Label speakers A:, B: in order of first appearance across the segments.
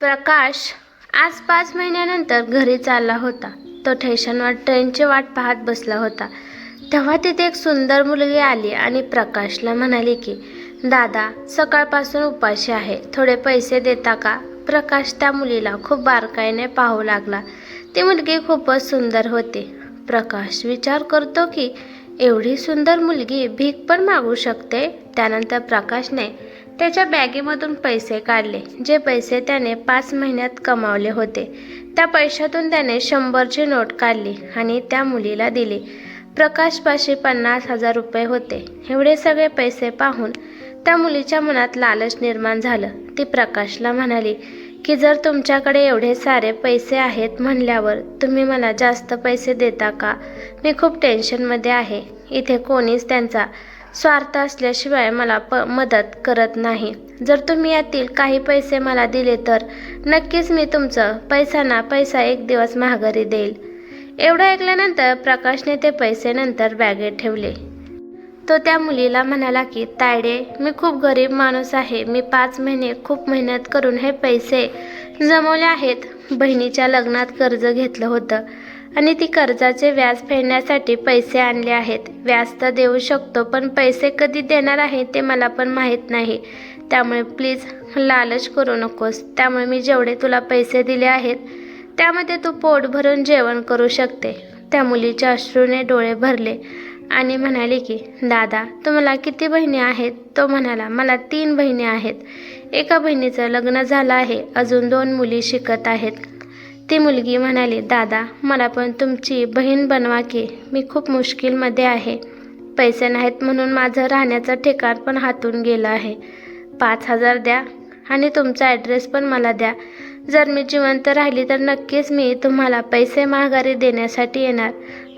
A: प्रकाश आज पाच महिन्यानंतर घरी चालला होता. तो ठेशनवर ट्रेनची वाट पाहत बसला होता. तेव्हा तिथे एक सुंदर मुलगी आली आणि प्रकाशला म्हणाली की दादा सकाळपासून उपाशी आहे. थोडे पैसे देता का? प्रकाश त्या मुलीला खूप बारकाईने पाहू लागला. ती मुलगी खूपच सुंदर होती. प्रकाश विचार करतो की एवढी सुंदर मुलगी भीक पण मागू शकते? त्यानंतर प्रकाशने त्याच्या बॅगेमधून पैसे काढले जे पैसे त्याने पाच महिन्यात कमावले होते. त्या पैशातून त्याने शंभरची नोट काढली आणि त्या मुलीला दिली. प्रकाशपाशी पन्नास हजार रुपये होते. एवढे सगळे पैसे पाहून त्या मुलीच्या मनात लालच निर्माण झालं. ती प्रकाशला म्हणाली की जर तुमच्याकडे एवढे सारे पैसे आहेत म्हणल्यावर तुम्ही मला जास्त पैसे देता का? मी खूप टेन्शनमध्ये आहे. इथे कोणीच त्यांचा स्वार्थ असल्याशिवाय मला प मदत करत नाही. जर तुम्ही यातील काही पैसे मला दिले तर नक्कीच मी तुमचं पैसा ना पैसा एक दिवस महागारी देईल. एवढं ऐकल्यानंतर प्रकाशने ते पैसे नंतर बॅगेत ठेवले. तो त्या मुलीला म्हणाला की तायडे मी खूप गरीब माणूस आहे. मी पाच महिने खूप मेहनत करून हे पैसे जमवले आहेत. बहिणीच्या लग्नात कर्ज घेतलं होतं. आणि ती कर्जाचे व्याज फेडण्यासाठी पैसे आणले आहेत. व्याज तर देऊ शकतो पण पैसे कधी देणार आहे ते मला पण माहीत नाही. त्यामुळे प्लीज लालच करू नकोस. त्यामुळे मी जेवढे तुला पैसे दिले आहेत त्यामध्ये तू पोट भरून जेवण करू शकते. त्या मुलीच्या अश्रूने डोळे भरले आणि म्हणाले की दादा तुम्हाला किती बहिणी आहेत? तो म्हणाला मला तीन बहिणी आहेत. एका बहिणीचं लग्न झालं आहे. अजून दोन मुली शिकत आहेत. ती मुलगी म्हणाली दादा मला पण तुमची बहीण बनवा की मी खूप मुश्किलमध्ये आहे. पैसे नाहीत म्हणून माझं राहण्याचं ठिकाण पण हातून गेलं आहे. पाच हजार द्या आणि तुमचा ॲड्रेस पण मला द्या. जर मी जिवंत राहिली तर नक्कीच मी तुम्हाला पैसे माघारी देण्यासाठी येणार.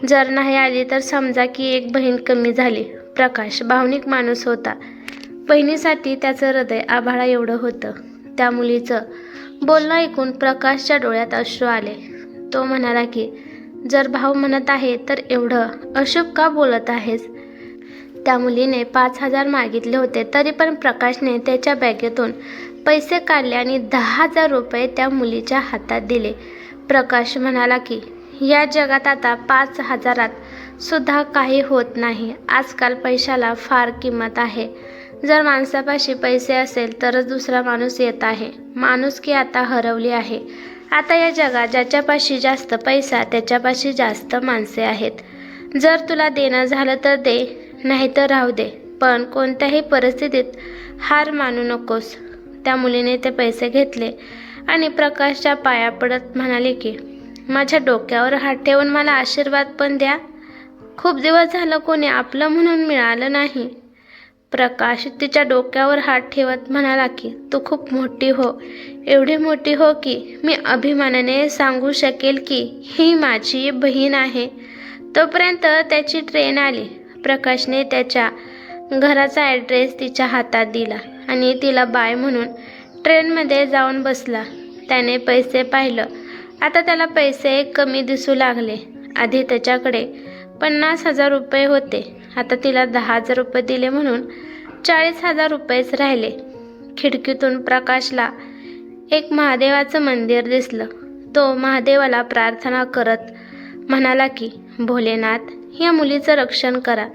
A: जर नाही आली तर समजा की एक बहीण कमी झाली. प्रकाश भावनिक माणूस होता. बहिणीसाठी त्याचं हृदय आभाळा एवढं होतं. त्या मुलीचं बोलणं ऐकून प्रकाशच्या डोळ्यात अश्रू आले. तो म्हणाला की जर भाऊ म्हणत आहे तर एवढं. अशुभ का बोलत आहेस? त्या मुलीने पाच हजार मागितले होते तरी पण प्रकाशने त्याच्या बॅगेतून पैसे काढले आणि दहा हजार रुपये त्या मुलीच्या हातात दिले. प्रकाश म्हणाला की या जगात आता पाच हजारात सुद्धा काही होत नाही. आजकाल पैशाला फार किंमत आहे. जर माणसापाशी पैसे असेल तरच दुसरा माणूस येत आहे. माणूस की आता हरवली आहे. आता या जगात ज्याच्यापाशी जास्त पैसा त्याच्यापाशी जास्त माणसे आहेत. जर तुला देणं झालं तर दे नाही तर राहू दे. पण कोणत्याही परिस्थितीत हार मानू नकोस. त्या मुलीने ते पैसे घेतले आणि प्रकाशच्या पाया पडत म्हणाले की माझ्या डोक्यावर हात ठेवून मला आशीर्वाद पण द्या. खूप दिवस झालं कोणी आपलं म्हणून मिळालं नाही. प्रकाश तिच्या डोक्यावर हात ठेवत म्हणाला की तू खूप मोठी हो. एवढी मोठी हो की मी अभिमानाने सांगू शकेल की ही माझी बहीण आहे. तोपर्यंत त्याची ट्रेन आली. प्रकाशने त्याच्या घराचा ॲड्रेस तिच्या हातात दिला आणि तिला बाय म्हणून ट्रेनमध्ये जाऊन बसला. त्याने पैसे पाहिलं. आता त्याला पैसे कमी दिसू लागले. आधी त्याच्याकडे पन्नास हजार रुपये होते. आता तिला दहा हजार रुपये दिले म्हणून चाळीस हजार रुपयेच राहिले. खिडकीतून प्रकाशला एक महादेवाचं मंदिर दिसलं. तो महादेवाला प्रार्थना करत म्हणाला की भोलेनाथ या मुलीचं रक्षण करा.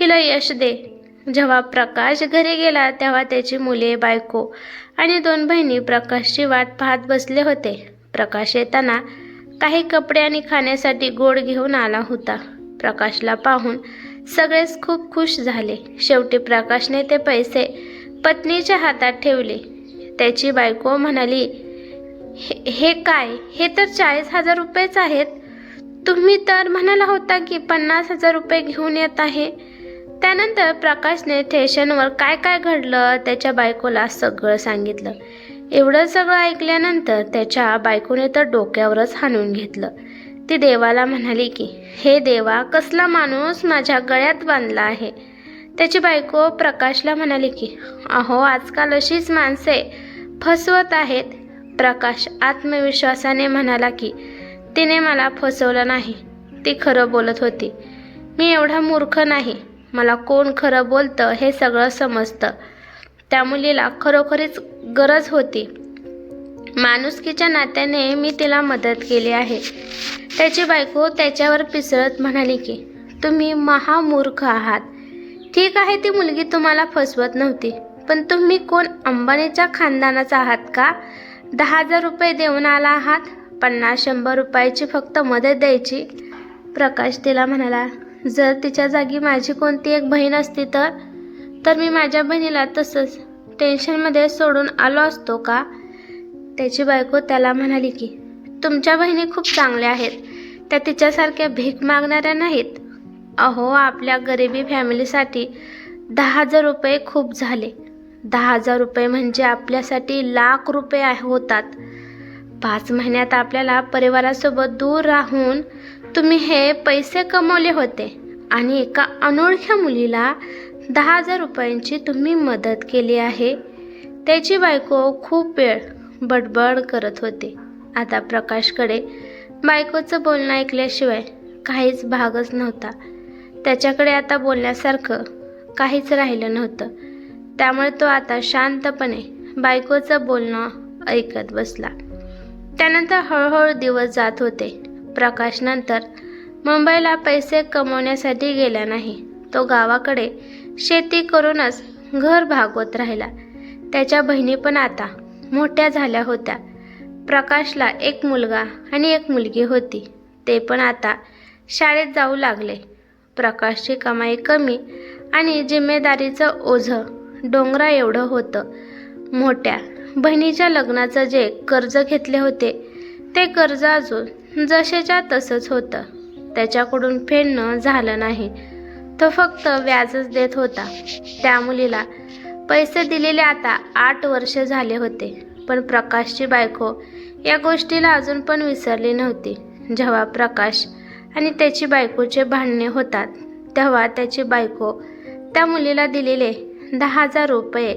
A: हिला यश दे. जेव्हा प्रकाश घरी गेला तेव्हा त्याची मुले बायको आणि दोन बहिणी प्रकाशची वाट पाहत बसले होते. प्रकाश येताना काही कपडे आणि खाण्यासाठी गोड घेऊन आला होता. प्रकाशला पाहून सगळेच खूप खुश झाले. शेवटी प्रकाशने ते पैसे पत्नीच्या हातात ठेवले. त्याची बायको म्हणाली "हे हे काय? हे तर चाळीस हजार रुपयेच आहेत. तुम्ही तर म्हणाला होता की पन्नास हजार रुपये घेऊन येत आहे. त्यानंतर प्रकाशने स्टेशनवर काय काय घडलं त्याच्या बायकोला सगळं सांगितलं. एवढं सगळं ऐकल्यानंतर त्याच्या बायकोने तर डोक्यावरच हाणून घेतलं. ती देवाला म्हणाली की हे देवा कसला माणूस माझ्या गळ्यात बांधला आहे? त्याची बायको प्रकाशला म्हणाली की अहो आजकाल अशीच माणसे फसवत आहेत. प्रकाश आत्मविश्वासाने म्हणाला की तिने मला फसवलं नाही. ती खरं बोलत होती. मी एवढा मूर्ख नाही. मला कोण खरं बोलतं हे सगळं समजतं. त्या मुलीला खरोखरीच गरज होती. माणुसकीच्या नात्याने मी तिला मदत केली आहे. त्याची बायको त्याच्यावर पिसळत म्हणाली की तुम्ही महामूर्ख आहात. ठीक आहे ती मुलगी तुम्हाला फसवत नव्हती पण तुम्ही कोण अंबानीच्या खानदानाचा आहात का? दहा हजार रुपये देऊन आला आहात पन्नास शंभर रुपयाची फक्त मदत द्यायची. प्रकाश तिला म्हणाला जर तिच्या जागी माझी कोणती एक बहीण असती तर? तर मी माझ्या बहिणीला तसंच टेन्शनमध्ये सोडून आलो असतो का? त्याची बायको त्याला म्हणाली की तुमच्या बहिणी खूप चांगल्या आहेत. त्या तिच्यासारख्या भीक मागणाऱ्या नाहीत. अहो आपल्या गरिबी फॅमिलीसाठी दहा हजार रुपये खूप झाले. दहा हजार रुपये म्हणजे आपल्यासाठी लाख रुपये होतात. पाच महिन्यात आपल्याला परिवारासोबत दूर राहून तुम्ही हे पैसे कमवले होते आणि एका अनोळख्या मुलीला दहा हजार रुपयांची तुम्ही मदत केली आहे. त्याची बायको खूप वेळ बडबड करत होते. आता प्रकाशकडे बायकोचं बोलणं ऐकल्याशिवाय काहीच भागच नव्हता. त्याच्याकडे आता बोलण्यासारखं काहीच राहिलं नव्हतं. त्यामुळे तो आता शांतपणे बायकोचं बोलणं ऐकत बसला. त्यानंतर हळूहळू दिवस जात होते. प्रकाश नंतर मुंबईला पैसे कमवण्यासाठी गेला नाही. तो गावाकडे शेती करूनच घर भागवत राहिला. त्याच्या बहिणी पण आता मोठ्या झाल्या होत्या. प्रकाशला एक मुलगा आणि एक मुलगी होती. ते पण आता शाळेत जाऊ लागले. प्रकाशची कमाई कमी आणि जिम्मेदारीचं ओझं डोंगरा एवढं होतं. मोठ्या बहिणीच्या लग्नाचं जे कर्ज घेतले होते ते कर्ज अजून जसेच्या तसंच होतं. त्याच्याकडून फेडणं झालं नाही. तो फक्त व्याजच देत होता. त्या मुलीला पैसे दिलेले आता आठ वर्ष झाले होते पण प्रकाशची बायको या गोष्टीला अजून पण विसरली नव्हती. जेव्हा प्रकाश आणि त्याची बायकोचे भांडणे होतात तेव्हा त्याची बायको त्या मुलीला दिलेले दहा हजार रुपये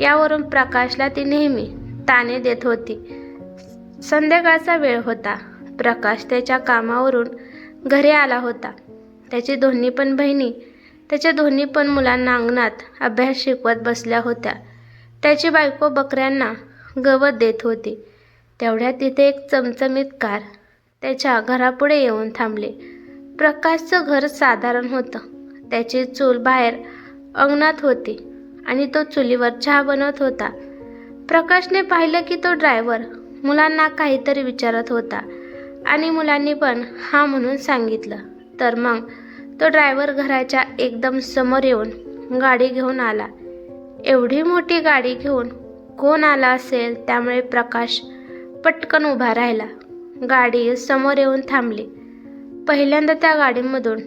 A: यावरून प्रकाशला ती नेहमी ताने देत होती. संध्याकाळचा वेळ होता. प्रकाश त्याच्या कामावरून घरी आला होता. त्याची दोन्ही पण बहिणी त्याच्या दोन्ही पण मुलांना अंगणात अभ्यास शिकवत बसल्या होत्या. त्याची बायको बकऱ्यांना गवत देत होती. तेवढ्यात तिथे एक चमचमीत कार त्याच्या घरापुढे येऊन थांबले. प्रकाशचं घर साधारण होतं. त्याची चूल बाहेर अंगणात होती आणि तो चुलीवर चहा बनवत होता. प्रकाशने पाहिलं की तो ड्रायव्हर मुलांना काहीतरी विचारत होता आणि मुलांनी पण हा म्हणून सांगितलं. तर मग तो ड्रायव्हर घराच्या एकदम समोर येऊन गाडी घेऊन आला. एवढी मोठी गाडी घेऊन कोण आला असेल त्यामुळे प्रकाश पटकन उभा राहिला. गाडी समोर येऊन थांबली. पहिल्यांदा त्या गाडीमधून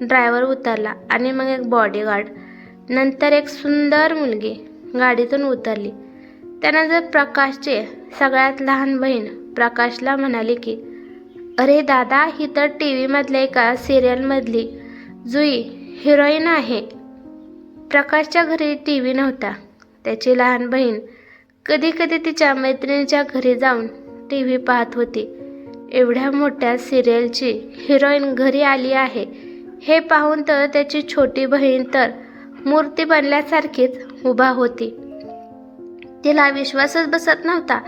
A: ड्रायव्हर उतरला आणि मग एक बॉडीगार्ड नंतर एक सुंदर मुलगी गाडीतून उतरली. त्यानंतर प्रकाशचे सगळ्यात लहान बहीण प्रकाशला म्हणाली की अरे दादा ही तर टी व्हीमधल्या एका सिरियलमधली जुई हिरोईन आहे. प्रकाशच्या घरी टी व्ही नव्हता. त्याची लहान बहीण कधी कधी तिच्या मैत्रिणीच्या घरी जाऊन टी व्ही पाहत होती. एवढ्या मोठ्या सिरियलची हिरोईन घरी आली आहे. हे पाहून तर त्याची छोटी बहीण तर मूर्ती बनल्यासारखीच उभा होती. तिला विश्वासच बसत नव्हता.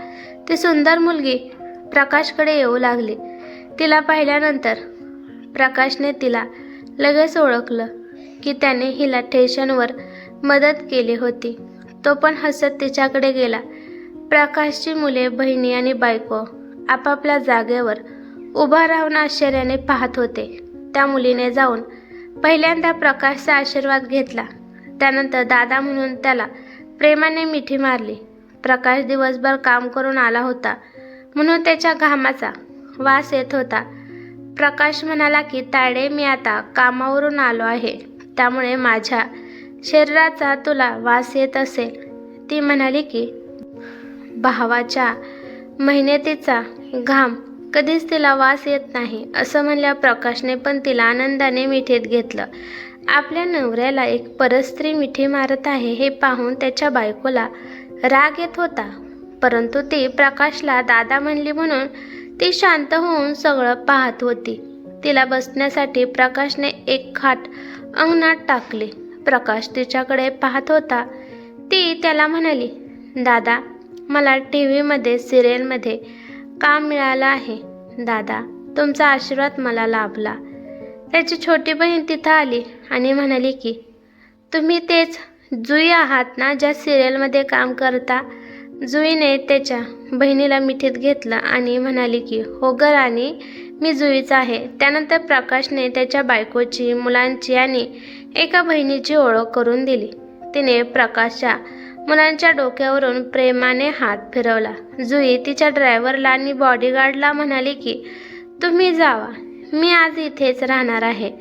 A: ती सुंदर मुलगी प्रकाशकडे येऊ लागली. तिला पाहिल्यानंतर प्रकाशने तिला लगेच ओळखलं की त्याने हिला ठेशनवर मदत केली होती. तो पण हसत तिच्याकडे गेला. प्रकाशची मुले बहिणी आणि बायको आपापल्या जागेवर उभा राहून आश्चर्याने पाहत होते. त्या मुलीने जाऊन पहिल्यांदा प्रकाशचा आशीर्वाद घेतला. त्यानंतर दादा म्हणून त्याला प्रेमाने मिठी मारली. प्रकाश दिवसभर काम करून आला होता म्हणून त्याच्या घामाचा वास येत होता. प्रकाश म्हणाला की ताडे मी आता कामावरून आलो आहे. त्यामुळे माझ्या शरीराचा तुला वास येत असेल. ती म्हणाली की भावाच्या मेहनतीचा घाम कधीच तिला वास येत नाही. असं म्हणल्या प्रकाशने पण तिला आनंदाने मिठीत घेतलं. आपल्या नवऱ्याला एक परस्त्री मिठी मारत आहे हे पाहून त्याच्या बायकोला राग येत होता. परंतु ती प्रकाशला दादा म्हणली म्हणून ती शांत होऊन सगळं पाहत होती. तिला बसण्यासाठी प्रकाशने एक खाट अंगणात टाकली. प्रकाश तिच्याकडे पाहत होता. ती त्याला म्हणाली दादा मला टी व्हीमध्ये सिरियलमध्ये काम मिळालं आहे. दादा तुमचा आशीर्वाद मला लाभला. त्याची छोटी बहीण तिथं आली आणि म्हणाली की तुम्ही तेच जुई आहात ना ज्या सिरियलमध्ये काम करता? जुईने त्याच्या बहिणीला मिठीत घेतलं आणि म्हणाली की हो ग राणी मी जुईचा आहे. त्यानंतर प्रकाशने त्याच्या बायकोची मुलांची आणि एका बहिणीची ओळख करून दिली. तिने प्रकाशच्या मुलांच्या डोक्यावरून प्रेमाने हात फिरवला. जुई तिच्या ड्रायव्हरला आणि बॉडीगार्डला म्हणाली की तुम्ही जावा मी आज इथेच राहणार आहे.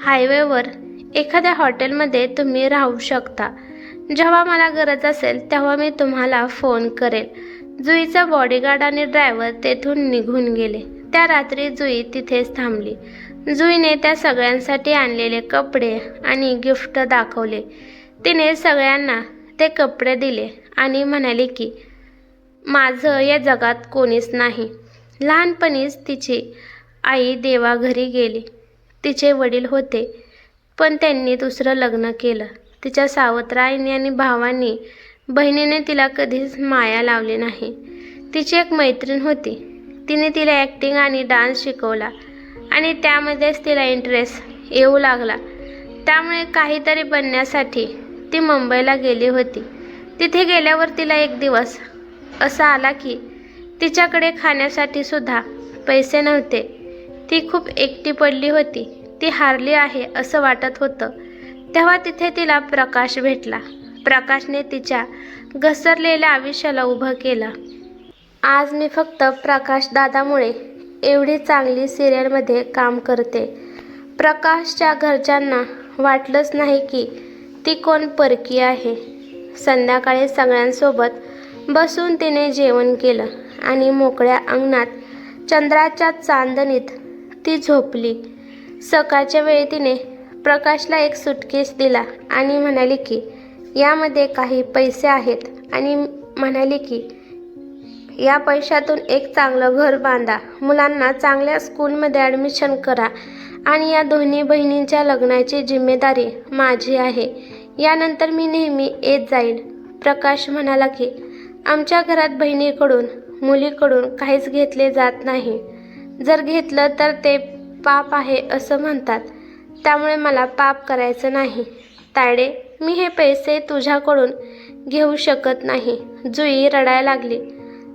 A: हायवेवर एखाद्या हॉटेलमध्ये तुम्ही राहू शकता. जेव्हा मला गरज असेल तेव्हा मी तुम्हाला फोन करेल. जुईचा बॉडीगार्ड आणि ड्रायव्हर तेथून निघून गेले. त्या रात्री जुई तिथेच थांबली. जुईने त्या सगळ्यांसाठी आणलेले कपडे आणि गिफ्ट दाखवले. तिने सगळ्यांना ते कपडे दिले आणि म्हणाले की माझं या जगात कोणीच नाही. लहानपणीच तिची आई देवाघरी गेली. तिचे वडील होते पण त्यांनी दुसरं लग्न केलं. तिच्या सावत्र आईने आणि भावांनी बहिणीने तिला कधीच माया लावली नाही. तिची एक मैत्रीण होती. तिने तिला ॲक्टिंग आणि डान्स शिकवला आणि त्यामध्येच तिला इंटरेस्ट येऊ लागला. त्यामुळे काहीतरी बनण्यासाठी ती मुंबईला गेली होती. तिथे गेल्यावर तिला एक दिवस असा आला की तिच्याकडे खाण्यासाठी सुद्धा पैसे नव्हते. ती खूप एकटी पडली होती. ती हारली आहे असं वाटत होतं. तेव्हा तिथे तिला प्रकाश भेटला. प्रकाशने तिच्या घसरलेल्या आयुष्याला उभं केलं. आज मी फक्त प्रकाश दादामुळे एवढी चांगली सिरियलमध्ये काम करते. प्रकाशच्या घरच्यांना वाटलंच नाही की ती कोण परकी आहे. संध्याकाळी सगळ्यांसोबत बसून तिने जेवण केलं आणि मोकळ्या अंगणात चंद्राच्या चांदणीत ती झोपली. सकाळच्या वेळी तिने प्रकाशला एक सुटकेस दिला आणि म्हणाली की यामध्ये काही पैसे आहेत. आणि म्हणाली की या पैशातून एक चांगलं घर बांधा. मुलांना चांगल्या स्कूलमध्ये ॲडमिशन करा. आणि या दोन्ही बहिणींच्या लग्नाची जिम्मेदारी माझी आहे. यानंतर मी नेहमी येत जाईल प्रकाश म्हणाला की आमच्या घरात बहिणीकडून मुलीकडून काहीच घेतले जात नाही. जर घेतलं तर ते पाप आहे असं म्हणतात. त्यामुळे मला पाप करायचं नाही. तायडे मी हे पैसे तुझ्याकडून घेऊ शकत नाही. जुई रडायला लागली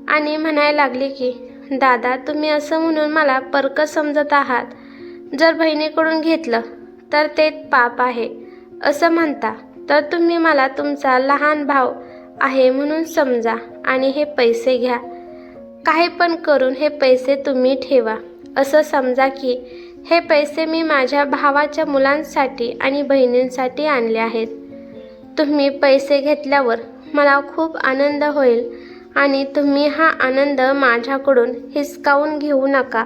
A: आणि म्हणायला लागली की दादा तुम्ही असं म्हणून मला परक समजत आहात. जर बहिणीकडून घेतलं तर ते पाप आहे. असं म्हणता तर तुम्ही मला तुमचा लहान भाव आहे म्हणून समजा आणि हे पैसे घ्या. काही पण करून हे पैसे तुम्ही ठेवा. असं समजा की हे पैसे मी माझ्या भावाच्या मुलांसाठी आणि बहिणींसाठी आणले आहेत. तुम्ही पैसे घेतल्यावर मला खूप आनंद होईल आणि तुम्ही हा आनंद माझ्याकडून हिसकावून घेऊ नका.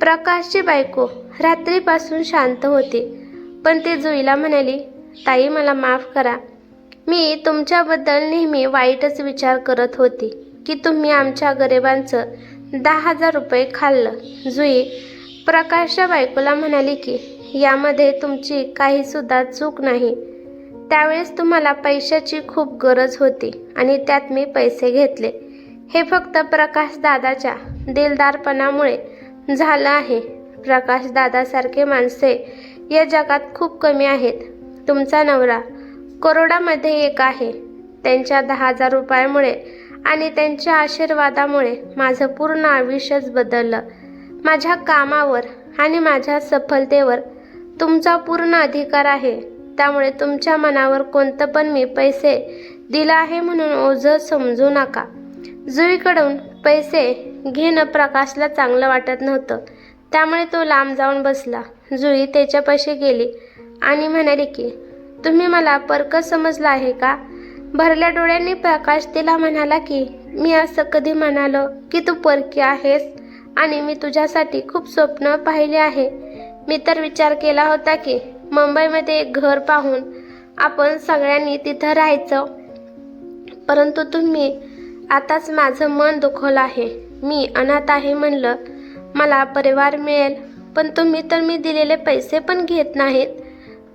A: प्रकाशची बायको रात्रीपासून शांत होती पण ती जुईला म्हणाली ताई मला माफ करा. मी तुमच्याबद्दल नेहमी वाईटच विचार करत होती की तुम्ही आमच्या गरिबांचं दहा हजार रुपये खाल्लं. जुई प्रकाशच्या बायकोला म्हणाली की यामध्ये तुमची काहीसुद्धा चूक नाही. त्यावेळेस तुम्हाला पैशाची खूप गरज होती आणि त्यात मी पैसे घेतले. हे फक्त प्रकाश दादाच्या दिलदारपणामुळे झालं आहे. प्रकाश दादासारखे माणसे या जगात खूप कमी आहेत. तुमचा नवरा करोडामध्ये एक आहे. त्यांच्या दहा हजार रुपयामुळे आणि त्यांच्या आशीर्वादामुळे माझं पूर्ण आयुष्यच बदललं. माझ्या कामावर आणि माझ्या सफलतेवर तुमचा पूर्ण अधिकार आहे. त्यामुळे तुमच्या मनावर कोणतं पण मी पैसे दिलं आहे म्हणून ओझं समजू नका. जुईकडून पैसे घेणं प्रकाशला चांगलं वाटत नव्हतं. त्यामुळे तो लांब जाऊन बसला. जुई त्याच्यापाशी गेली आणि म्हणाली की तुम्ही मला परक समजला आहे का? भरल्या डोळ्यांनी प्रकाश तिला म्हणाला की मी असं कधी म्हणालो की तू परकी आहेस? आणि मी तुझ्यासाठी खूप स्वप्न पाहिले आहे. मी तर विचार केला होता की मुंबईमध्ये एक घर पाहून आपण सगळ्यांनी तिथं राहायचं. परंतु तुम्ही आताच माझं मन दुखवलं आहे. मी अनाथ आहे म्हणलं मला परिवार मिळेल पण तुम्ही तर मी दिलेले पैसे पण घेत नाहीत.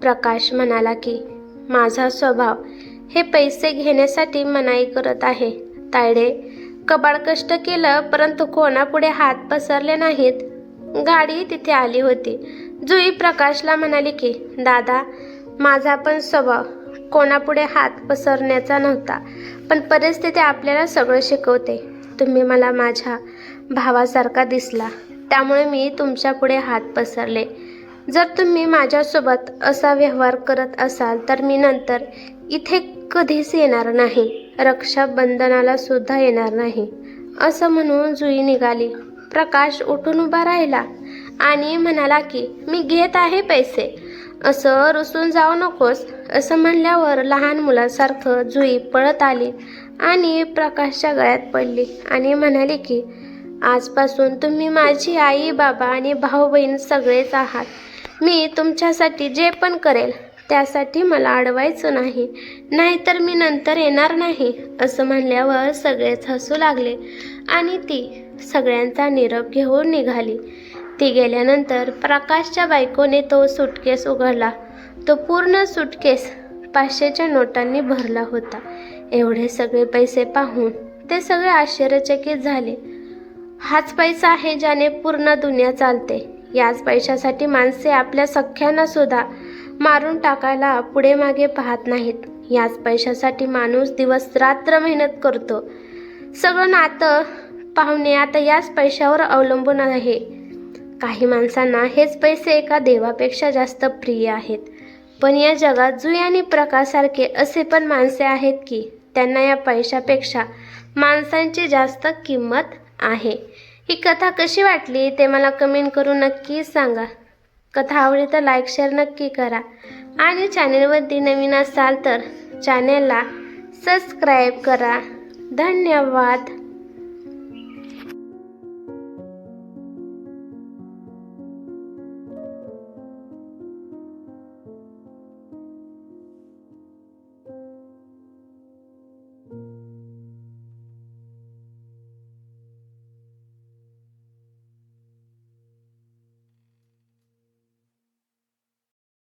A: प्रकाश म्हणाला की माझा स्वभाव हे पैसे घेण्यासाठी मनाई करत आहे. तायडे कबाड कष्ट केलं परंतु कोणापुढे हात पसरले नाहीत. गाडी तिथे आली होती. जुई प्रकाशला म्हणाली की दादा माझा पण स्वभाव कोणापुढे हात पसरण्याचा नव्हता पण परिस्थिती आपल्याला सगळं शिकवते. तुम्ही मला माझ्या भावासारखा दिसला त्यामुळे मी तुमच्यापुढे हात पसरले. जर तुम्ही माझ्यासोबत असा व्यवहार करत असाल तर मी नंतर इथे कधीच येणार नाही. रक्षाबंधनाला सुद्धा येणार नाही. असं म्हणून जुई निघाली. प्रकाश उठून उभा राहिला आणि म्हणाला की मी घेत आहे पैसे. असं रुसून जाऊ नकोस असं म्हणल्यावर लहान मुलासारखं जुई पळत आली आणि प्रकाशच्या गळ्यात पडली आणि म्हणाली की आजपासून तुम्ही माझी आई बाबा आणि भाऊ बहीण सगळेच आहात. मी तुमच्यासाठी जे पण करेल त्यासाठी मला अडवायचं नाही. नाहीतर मी नंतर येणार नाही असं म्हणल्यावर सगळेच हसू लागले आणि ती सगळ्यांचा निरोप घेऊन निघाली. ती गेल्यानंतर प्रकाशच्या बायकोने तो सुटकेस उघडला. तो पूर्ण सुटकेस पाचशेच्या नोटांनी भरला होता. एवढे सगळे पैसे पाहून ते सगळे आश्चर्यचकित झाले. हाच पैसा आहे ज्याने पूर्ण दुनिया चालते. याच पैशासाठी माणसे आपल्या सख्यांना सुद्धा मारून टाकायला पुढे मागे पाहत नाहीत. याच पैशासाठी माणूस दिवस रात्र मेहनत करतो. सगळं नातं पाहुणे आता याच पैशावर अवलंबून आहे. काही माणसांना हेच पैसे एका देवापेक्षा जास्त प्रिय आहेत. पण या जगात जुई आणि प्रकाशासारखे असे पण माणसे आहेत की त्यांना या पैशापेक्षा माणसांची जास्त किंमत आहे. ही कथा कशी वाटली ते मला कमेंट करून नक्की सांगा. कथा आवडली तर लाईक शेअर नक्की करा. आणि चॅनेलवरती नवीन असाल तर चॅनेलला सबस्क्राईब करा. धन्यवाद.